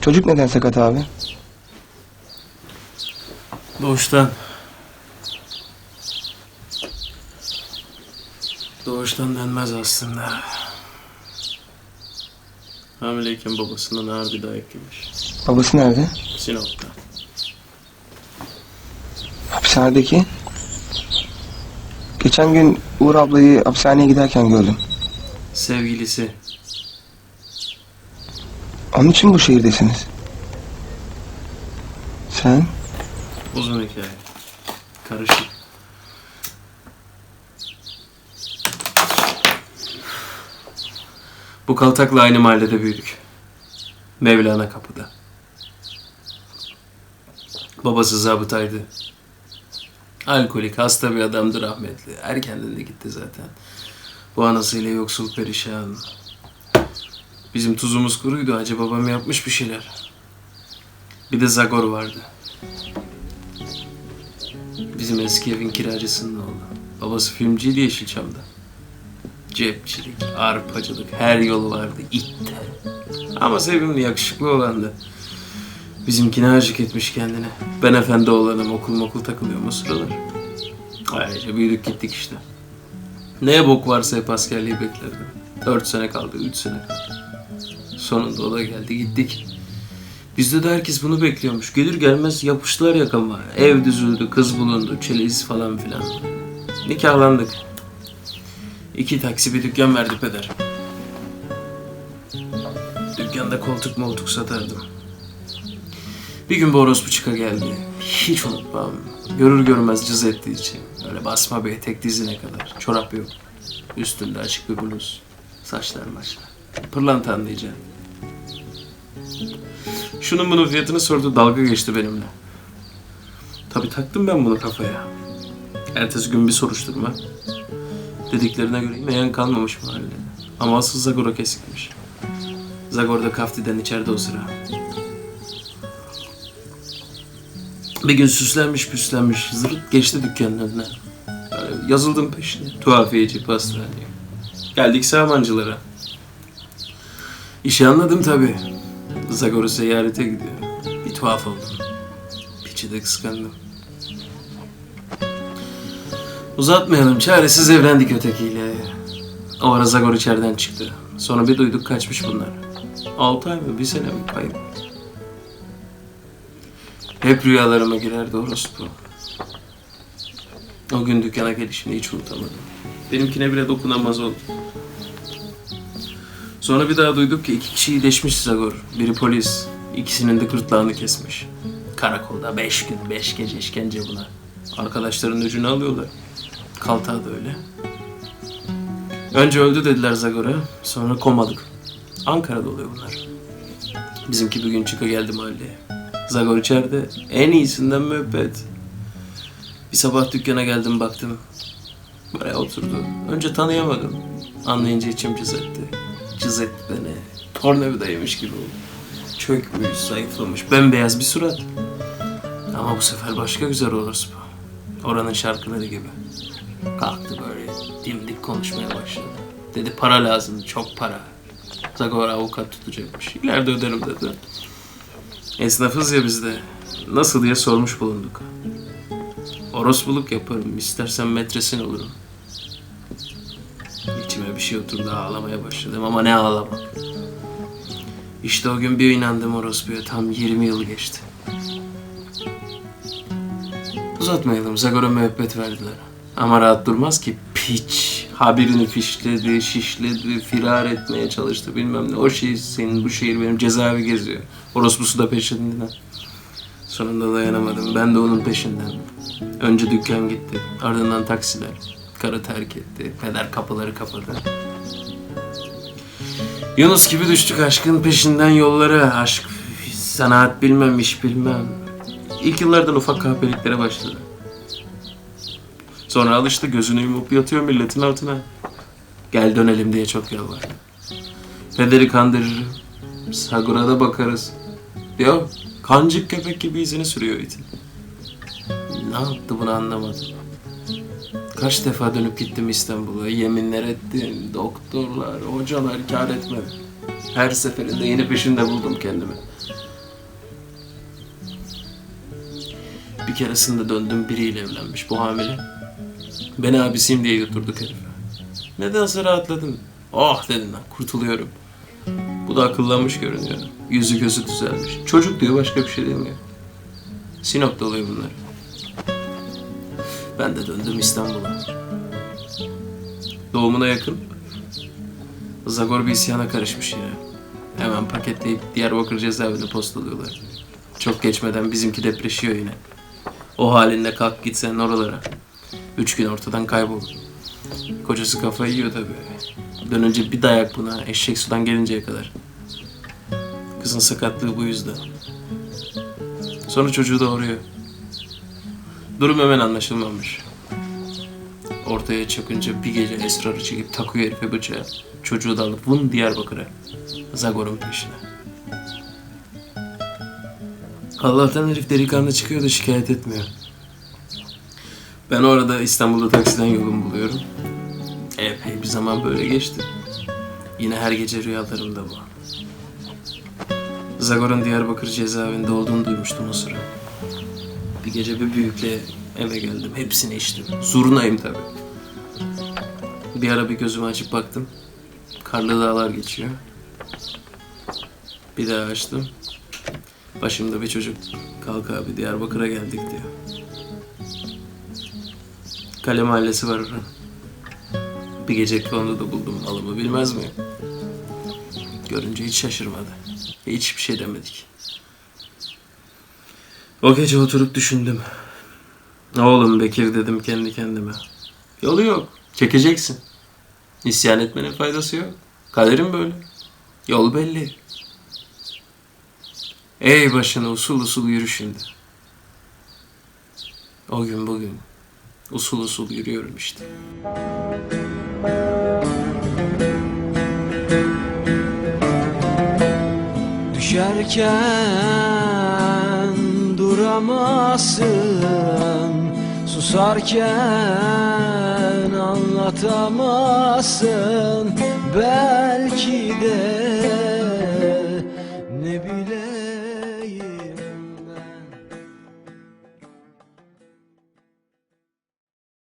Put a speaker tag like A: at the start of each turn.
A: Çocuk neden sakat abi?
B: Doğuştan. Doğuştan denmez aslında. Hamileyken babasından ağır bir dayak yemiş.
A: Babası nerede?
B: Sinop'ta.
A: Hapishanedeki. Geçen gün Uğur ablayı hapishaneye giderken gördüm.
B: Sevgilisi.
A: Onun için bu şehirdesiniz. Sen?
B: Uzun hikaye. Karışık. Bu kaltakla aynı mahallede büyüdük. Mevlana kapıda. Babası zabıtaydı. Alkolik, hasta bir adamdı rahmetli. Erkenden de gitti zaten. Bu anasıyla yoksul perişan. Bizim tuzumuz kuruydu. Hacı babam yapmış bir şeyler. Bir de Zagor vardı. Bizim eski evin kiracısının oğlu. Babası filmciydi Yeşilçam'da. Cepçilik, arpacılık, her yolu vardı. itte. Ama sevimli, yakışıklı olandı. Bizimkine aşık etmiş kendine. Ben efendi olanım, okul okul takılıyorum o sıralar. Ayrıca büyüdük gittik işte. Neye bok varsa hep askerliği beklerdim. Dört sene kaldı, üç sene kaldı. Sonunda o da geldi, gittik. Bizde de herkes bunu bekliyormuş. Gelir gelmez yapıştılar yakama. Ev düzüldü, kız bulundu, çeliz falan filan. Nikahlandık. İki taksi bir dükkan verdi peder. Dükkanda koltuk moltuk satardım. Bir gün bu orospu çıka geldi. Hiç unutmam. Görür görmez cız ettiği için. Öyle basma bir etek dizine kadar. Çorap yok. Üstünde açık bir bluz. Saçlar maçlar. Pırlanta anlayacaksın. Şunun bunun fiyatını sordu dalga geçti benimle. Tabi taktım ben bunu kafaya. Ertesi gün bir soruşturma. Dediklerine göre meyan kalmamış mahallede. Ama asıl Zagor'a kesikmiş. Zagor da kaftiden içeride o sıra. Bir gün süslenmiş püslenmiş zırt geçti dükkanın önüne. Yazıldım peşine. Tuhafiyeci, pastane. Geldik Samancılara. İşi anladım tabii. Zagor'u ziyarete gidiyor. Bir tuhaf oldum. Piçi de kıskandım. Uzatmayalım. Çaresiz evlendik ötekiyle. O ara Zagor içeriden çıktı. Sonra bir duyduk kaçmış bunlar. Altı ay mı? Bir sene mi? Kayıp. Hep rüyalarıma girerdi orospu. O gün dükkana gelişini hiç unutamadım. Benimkine bile dokunamaz oldu. Sonra bir daha duyduk ki iki kişi iyileşmiş Zagor. Biri polis, ikisinin de gırtlağını kesmiş. Karakolda beş gün, beş gece işkence buna. Arkadaşların öcünü alıyorlar. Kaltağı da öyle. Önce öldü dediler Zagor'a, sonra komalık. Ankara'da oluyor bunlar. Bizimki bir gün çıka geldi mahalleye. Zagor içeride, en iyisinden müebbet. Bir sabah dükkana geldim baktım. Buraya oturdu. Önce tanıyamadım. Anlayınca içim cız etti. Cız etti beni. Tornavidaymış gibi oldu. Çökmüş, zayıflamış, bembeyaz bir surat. Ama bu sefer başka güzel olursa bu. Oranın şarkıları gibi. Kalktı böyle dimdik konuşmaya başladı. Dedi para lazım, çok para. Zagor avukat tutacakmış. İleride öderim dedi. Esnafız ya biz de. Nasıl diye sormuş bulunduk. Orospuluk yaparım, istersen metresin olurum. Bir şey oturdu, ağlamaya başladım ama ne ağlamak. İşte o gün bir inandım orospuya, tam 20 yıl geçti. Uzatmayalım, Zagor'a müebbet verdiler. Ama rahat durmaz ki piç. Haberini fişledi, şişledi, firar etmeye çalıştı bilmem ne. O şey senin, bu şehir benim cezaevi geziyor. Orospusu da peşinden. Sonunda dayanamadım. Ben de onun peşinden. Önce dükkan gitti. Ardından taksiler. Karı terk etti. Peder kapıları kapadı. Yunus gibi düştük aşkın peşinden yollara. Aşk, sanat bilmem, iş bilmem. İlk yıllardan ufak kahpeliklere başladı. Sonra alıştı gözünü yumup yatıyor milletin altına. Gel dönelim diye çok yalvardı. Pederi kandırırım. Sagur'a da bakarız. Diyor, kancık köpek gibi izini sürüyor itin. Ne yaptı bunu anlamadım. Kaç defa dönüp gittim İstanbul'a. Yeminler ettim. Doktorlar, hocalar kar etmedi. Her seferinde yeni peşinde buldum kendimi. Bir keresinde döndüm biriyle evlenmiş bu hamile. Ben abisiyim diye götürdük herife. Nedense rahatladım. Oh dedim lan kurtuluyorum. Bu da akıllanmış görünüyor. Yüzü gözü düzelmiş. Çocuk diyor başka bir şey demiyor. Sinop'ta oluyor bunlar. Ben de döndüm İstanbul'a. Doğumuna yakın. Zagor bir isyana karışmış yine. Hemen paketleyip Diyarbakır cezaevine postalıyorlar. Çok geçmeden bizimki depreşiyor yine. O halinde kalk git sen oralara. Üç gün ortadan kaybol. Kocası kafayı yiyor tabii. Dönünce bir dayak buna eşek sudan gelinceye kadar. Kızın sakatlığı bu yüzden. Sonra çocuğu doğuruyor. Durum hemen anlaşılmamış. Ortaya çıkınca bir gece esrarı çekip takıyor herife bıçağı. Çocuğu da alıp vın Diyarbakır'a. Zagor'un peşine. Allah'tan herif delikanlı çıkıyor da şikayet etmiyor. Ben orada İstanbul'da taksiden yolumu buluyorum. Epey bir zaman böyle geçti. Yine her gece rüyalarımda bu. Zagor'un Diyarbakır cezaevinde olduğunu duymuştum o sıra. Bir gece bir büyükle eve geldim. Hepsini içtim. Zurnayım tabii. Bir ara bir gözümü açıp baktım. Karlı dağlar geçiyor. Bir daha açtım. Başımda bir çocuk. Kalk abi Diyarbakır'a geldik diyor. Kale mahallesi var oranın. Bir gece kondu da buldum malımı bilmez miyim? Görünce hiç şaşırmadı. Hiçbir şey demedik. O gece oturup düşündüm. Oğlum Bekir dedim kendi kendime. Yolu yok. Çekeceksin. İsyan etmenin faydası yok. Kaderim böyle. Yol belli. Ey başına usul usul yürü şimdi. O gün bugün usul usul yürüyorum işte.
C: Düşerken duramazsın Susarken anlatamazsın. Belki de